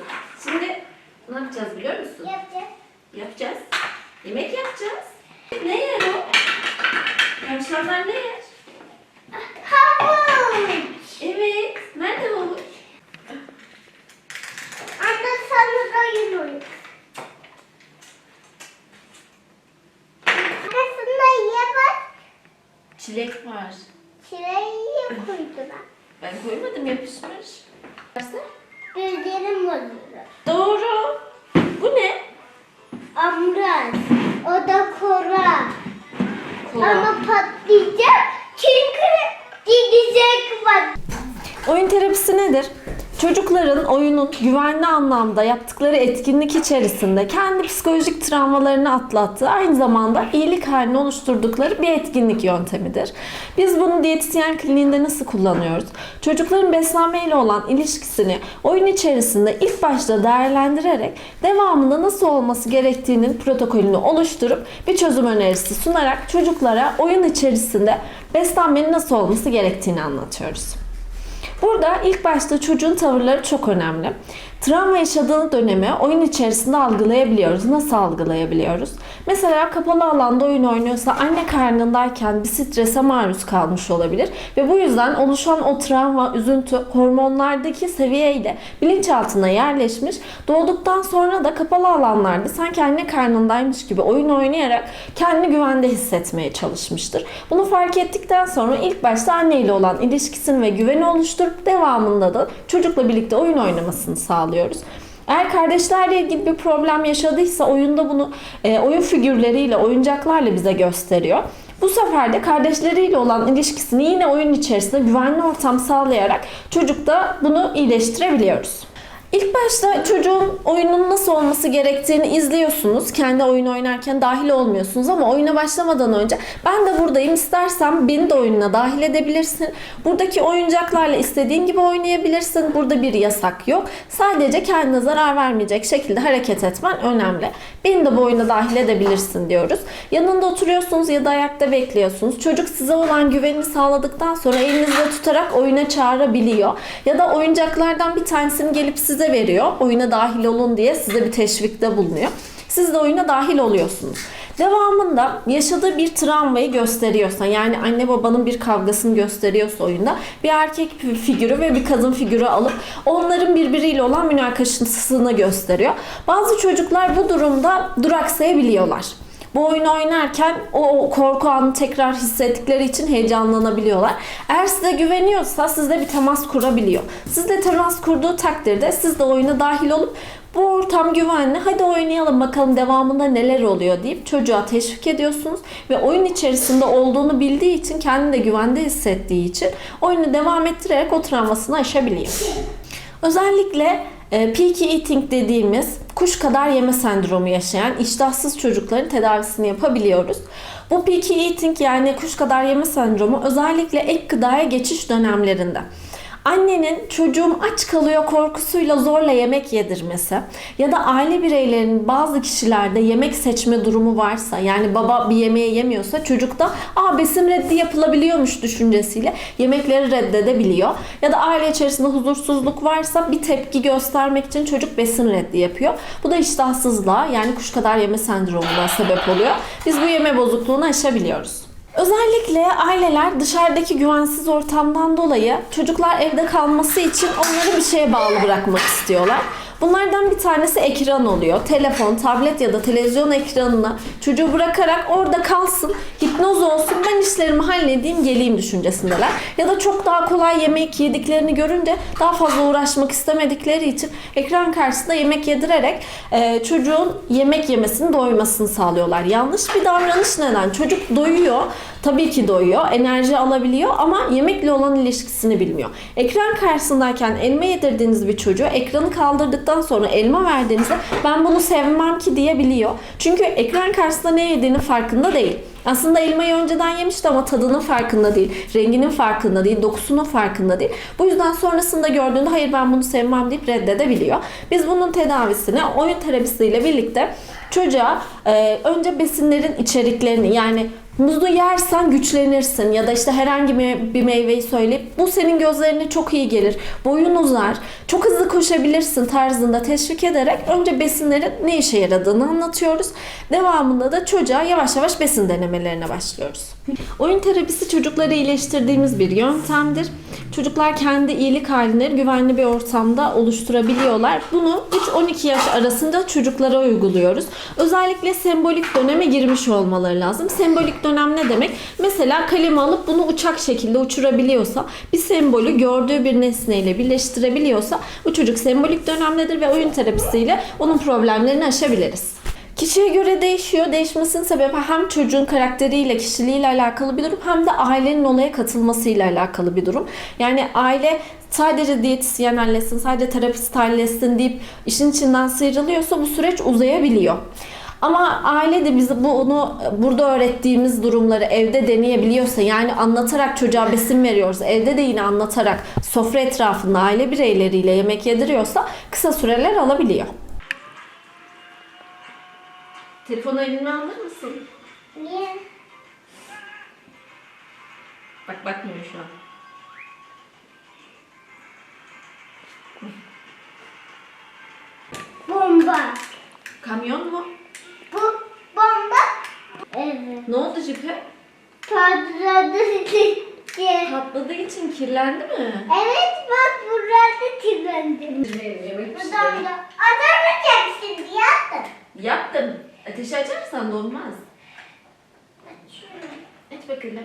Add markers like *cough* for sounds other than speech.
musun? Şimdi ne yapacağız biliyor musun? Yapacağız. Yapacağız. Yemek yapacağız. Ne yer o? Tavşanlar ne yer? Havuç. Evet. Nerede havuç? Anne sana da yürüyor. Arkasında bak. Çilek var. Çileği koydular. Ben koymadım yapışmış. Versen. Gözlerim bozuldu. Doğru. Bu ne? Amraz. O da kora. Kola. Ama patlayacak. Çünkü gidecek var. Oyun terapisi nedir? Çocukların oyunun güvenli anlamda yaptıkları etkinlik içerisinde kendi psikolojik travmalarını atlattığı, aynı zamanda iyilik halini oluşturdukları bir etkinlik yöntemidir. Biz bunu diyetisyen kliniğinde nasıl kullanıyoruz? Çocukların beslenme ile olan ilişkisini oyun içerisinde ilk başta değerlendirerek devamında nasıl olması gerektiğinin protokolünü oluşturup bir çözüm önerisi sunarak çocuklara oyun içerisinde beslenmenin nasıl olması gerektiğini anlatıyoruz. Burada ilk başta çocuğun tavırları çok önemli. Travma yaşadığı dönemi oyun içerisinde algılayabiliyoruz. Nasıl algılayabiliyoruz? Mesela kapalı alanda oyun oynuyorsa anne karnındayken bir strese maruz kalmış olabilir ve bu yüzden oluşan o travma, üzüntü hormonlardaki seviyeyle bilinçaltına yerleşmiş. Doğduktan sonra da kapalı alanlarda sanki anne karnındaymış gibi oyun oynayarak kendini güvende hissetmeye çalışmıştır. Bunu fark ettikten sonra ilk başta anne ile olan ilişkisini ve güveni oluşturup devamında da çocukla birlikte oyun oynamasını sağlıyoruz. Eğer kardeşlerle ilgili bir problem yaşadıysa oyunda bunu e, oyun figürleriyle, oyuncaklarla bize gösteriyor. Bu sefer de kardeşleriyle olan ilişkisini yine oyun içerisinde güvenli ortam sağlayarak çocukta bunu iyileştirebiliyoruz. İlk başta çocuğun oyunun nasıl olması gerektiğini izliyorsunuz. Kendi oyun oynarken dahil olmuyorsunuz ama oyuna başlamadan önce ben de buradayım istersen beni de oyununa dahil edebilirsin. Buradaki oyuncaklarla istediğin gibi oynayabilirsin. Burada bir yasak yok. Sadece kendine zarar vermeyecek şekilde hareket etmen önemli. Beni de bu oyuna dahil edebilirsin diyoruz. Yanında oturuyorsunuz ya da ayakta bekliyorsunuz. Çocuk size olan güvenini sağladıktan sonra elinizde tutarak oyuna çağırabiliyor. Ya da oyuncaklardan bir tanesini gelip size veriyor. Oyuna dahil olun diye size bir teşvikte bulunuyor. Siz de oyuna dahil oluyorsunuz. Devamında yaşadığı bir travmayı gösteriyorsa yani anne babanın bir kavgasını gösteriyorsa oyunda bir erkek figürü ve bir kadın figürü alıp onların birbiriyle olan münakaşasını gösteriyor. Bazı çocuklar bu durumda duraksayabiliyorlar. Bu oyunu oynarken o korku anını tekrar hissettikleri için heyecanlanabiliyorlar. Eğer size güveniyorsa sizle bir temas kurabiliyor. Sizle temas kurduğu takdirde siz de oyuna dahil olup bu ortam güvenli hadi oynayalım bakalım devamında neler oluyor deyip çocuğa teşvik ediyorsunuz ve oyun içerisinde olduğunu bildiği için kendini de güvende hissettiği için oyunu devam ettirerek o travmasını aşabiliyor. Özellikle e, peaky eating dediğimiz kuş kadar yeme sendromu yaşayan iştahsız çocukların tedavisini yapabiliyoruz. Bu peaky eating yani kuş kadar yeme sendromu özellikle ek gıdaya geçiş dönemlerinde annenin çocuğum aç kalıyor korkusuyla zorla yemek yedirmesi ya da aile bireylerinin bazı kişilerde yemek seçme durumu varsa yani baba bir yemeği yemiyorsa çocuk da aa besin reddi yapılabiliyormuş düşüncesiyle yemekleri reddedebiliyor. Ya da aile içerisinde huzursuzluk varsa bir tepki göstermek için çocuk besin reddi yapıyor. Bu da iştahsızlığa yani kuş kadar yeme sendromuna sebep oluyor. Biz bu yeme bozukluğunu aşabiliyoruz. Özellikle aileler dışarıdaki güvensiz ortamdan dolayı çocuklar evde kalması için onları bir şeye bağlı bırakmak istiyorlar. Bunlardan bir tanesi ekran oluyor. Telefon, tablet ya da televizyon ekranına çocuğu bırakarak orada kalsın, hipnoz olsun, ben işlerimi halledeyim, geleyim düşüncesindeler. Ya da çok daha kolay yemek yediklerini görünce daha fazla uğraşmak istemedikleri için ekran karşısında yemek yedirerek e, çocuğun yemek yemesini doymasını sağlıyorlar. Yanlış bir davranış neden? Çocuk doyuyor, tabii ki doyuyor, enerji alabiliyor ama yemekle olan ilişkisini bilmiyor. Ekran karşısındayken elma yedirdiğiniz bir çocuğu ekranı kaldırdıktan sonra elma verdiğinizde ben bunu sevmem ki diyebiliyor. Çünkü ekran karşısında ne yediğinin farkında değil. Aslında elmayı önceden yemişti ama tadının farkında değil, renginin farkında değil, dokusunun farkında değil. Bu yüzden sonrasında gördüğünde hayır ben bunu sevmem deyip reddedebiliyor. Biz bunun tedavisini oyun terapisiyle birlikte çocuğa e, önce besinlerin içeriklerini yani Muzlu yersen güçlenirsin ya da işte herhangi bir meyveyi söyleyip bu senin gözlerine çok iyi gelir. Boyun uzar. Çok hızlı koşabilirsin tarzında teşvik ederek önce besinlerin ne işe yaradığını anlatıyoruz. Devamında da çocuğa yavaş yavaş besin denemelerine başlıyoruz. Oyun terapisi çocukları iyileştirdiğimiz bir yöntemdir. Çocuklar kendi iyilik halini güvenli bir ortamda oluşturabiliyorlar. Bunu 3-12 yaş arasında çocuklara uyguluyoruz. Özellikle sembolik döneme girmiş olmaları lazım. Sembolik dönem ne demek? Mesela kalemi alıp bunu uçak şekilde uçurabiliyorsa, bir sembolü gördüğü bir nesneyle birleştirebiliyorsa bu çocuk sembolik dönemdedir ve oyun terapisiyle onun problemlerini aşabiliriz. Kişiye göre değişiyor. Değişmesinin sebebi hem çocuğun karakteriyle, kişiliğiyle alakalı bir durum hem de ailenin olaya katılmasıyla alakalı bir durum. Yani aile sadece diyetisyen halletsin, sadece terapist halletsin deyip işin içinden sıyrılıyorsa bu süreç uzayabiliyor. Ama aile de bize bunu burada öğrettiğimiz durumları evde deneyebiliyorsa yani anlatarak çocuğa besin veriyoruz. Evde de yine anlatarak sofra etrafında aile bireyleriyle yemek yediriyorsa kısa süreler alabiliyor. Telefonu eline alır mısın? Niye? Bak bakmıyor şu an. Bomba. Kamyon mu? Bu bomba. Evet. Ne oldu cipe? Patladı gitti. *laughs* Patladığı için kirlendi mi? Evet bak burada kirlendi. Buradan da. Adam şimdi yaptım. Yaptım. Ateşi açarsan donmaz. Aç bakalım.